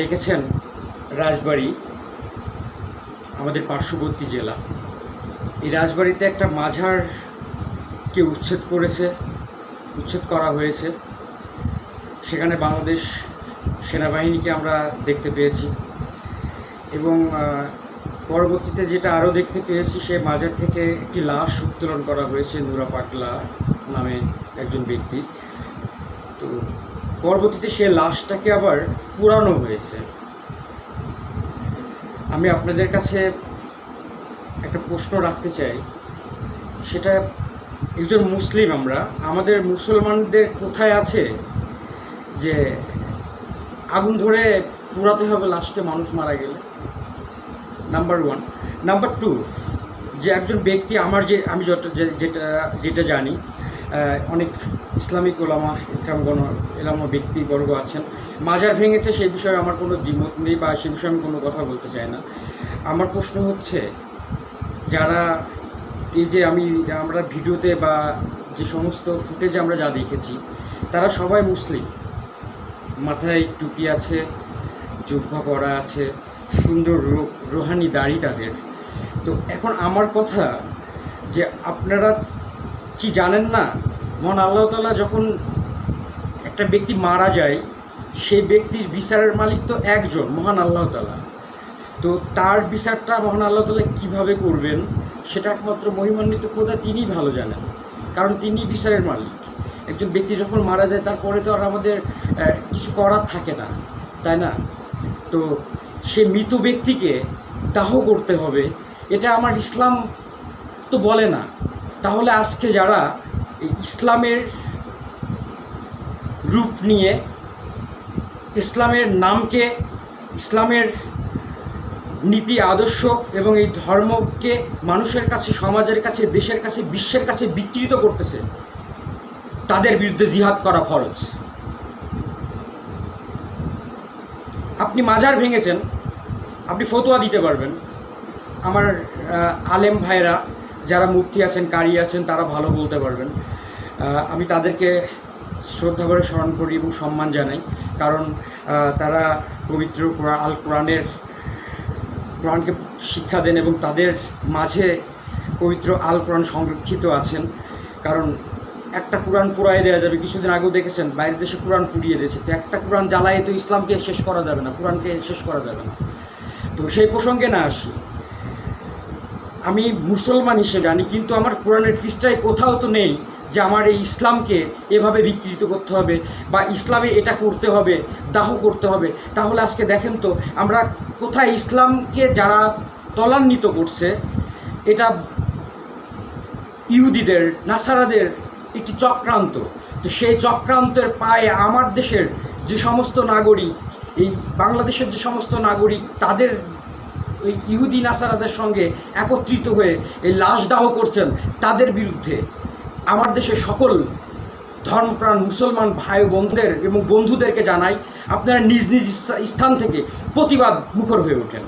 দেখেছেন রাজবাড়ি, আমাদের পার্শ্ববর্তী জেলা। এই রাজবাড়িতে একটা মাঝারকে উচ্ছেদ করেছে, উচ্ছেদ করা হয়েছে। সেখানে বাংলাদেশ সেনাবাহিনীকে আমরা দেখতে পেয়েছি। এবং পরবর্তীতে যেটা আরও দেখতে পেয়েছি, সে মাজার থেকে একটি লাশ উত্তোলন করা হয়েছে নুরা পাটলা নামে একজন ব্যক্তি। তো পরবর্তীতে সে লাশটাকে আবার পুরানো হয়েছে। আমি আপনাদের কাছে একটা প্রশ্ন রাখতে চাই। সেটা একজন মুসলিম আমরা, আমাদের মুসলমানদের কোথায় আছে যে আগুন ধরে পুরাতে হবে লাস্টে মানুষ মারা গেলে? নাম্বার ওয়ান নাম্বার টু যে একজন ব্যক্তি আমার যে আমি যত যেটা যেটা জানি অনেক ইসলামিক ওলামা, ইকরামগণ এলামা ব্যক্তিবর্গ আছেন। মাজার ভেঙেছে, সেই বিষয়ে আমার কোনো দ্বিমত নেই বা সে বিষয়ে আমি কোনো কথা বলতে চাই না। আমার প্রশ্ন হচ্ছে, যারা এই যে আমি, আমরা ভিডিওতে বা যে সমস্ত ফুটেজে আমরা যা দেখেছি, তারা সবাই মুসলিম। মাথায় টুপি আছে, জুব্বা পরা আছে, সুন্দর রোহানি দাড়ি তাদের। তো এখন আমার কথা যে আপনারা কি জানেন না? মহান আল্লাহ তাআলা যখন একটা ব্যক্তি মারা যায়, সেই ব্যক্তির বিচারের মালিক তো একজন, মহান আল্লাহ তালা তো তার বিচারটা মহান আল্লাহ তালা কীভাবে করবেন, সেটা একমাত্র মহিমান্বিত খোদা তিনিই ভালো জানেন। কারণ তিনি বিচারের মালিক। একজন ব্যক্তি যখন মারা যায়, তারপরে তো আর আমাদের কিছু করার থাকে না, তাই না? তো সে মৃত ব্যক্তিকে দাহ করতে হবে, এটা আমার ইসলাম তো বলে না। তাহলে আজকে যারা ইসলামের রূপ নিয়ে, ইসলামের নামকে, ইসলামের নীতি, আদর্শ এবং এই ধর্মকে মানুষের কাছে, সমাজের কাছে, দেশের কাছে, বিশ্বের কাছে বিকৃত করতেছে, তাদের বিরুদ্ধে জিহাদ করা ফরজ। আপনি মাজার ভেঙেছেন, আপনি ফতোয়া দিতে পারবেন। আমার আলেম ভাইরা যারা মুফতি আছেন, কারি আছেন, তারা ভালো বলতে পারবেন। আমি তাদেরকে শ্রদ্ধা করে স্মরণ করি এবং সম্মান জানাই। কারণ তারা পবিত্র আল কোরআনের, কোরআনকে শিক্ষা দেন এবং তাদের মাঝে পবিত্র আল কোরআন সংরক্ষিত আছেন। কারণ, একটা কোরআন পুরাই দেওয়া যাবে। কিছুদিন আগেও দেখেছেন, বাইরের দেশে কোরআন পুড়িয়ে দিয়েছে। তো একটা কোরআন জ্বালায় তো ইসলামকে শেষ করা যাবে না, কোরআনকে শেষ করা যাবে না। তো সেই প্রসঙ্গে না আসি। আমি মুসলমান হিসেবে জানি কিন্তু আমার কোরআনের পৃষ্ঠায় কোথাও তো নেই যে আমার এই ইসলামকে এভাবে বিকৃত করতে হবে বা ইসলামে এটা করতে হবে, দাহ করতে হবে। তাহলে আজকে দেখেন তো, আমরা কোথায় ইসলামকে যারা তলান্বিত করছে, এটা ইহুদিদের, নাসারাদের একটি চক্রান্ত। তো সেই চক্রান্তের পায়ে আমার দেশের যে সমস্ত নাগরিক, এই বাংলাদেশের যে সমস্ত নাগরিক, তাদের ইহুদি নাসারাদের সঙ্গে একত্রিত হয়ে এই লাশ দাহ করছেন তাদের বিরুদ্ধে। আমার দেশে সকল ধর্মপ্রাণ মুসলমান ভাই বোনদের এবং বন্ধুদেরকে জানাই, আপনারা নিজ নিজ স্থান থেকে প্রতিবাদ মুখর হয়ে ওঠেন।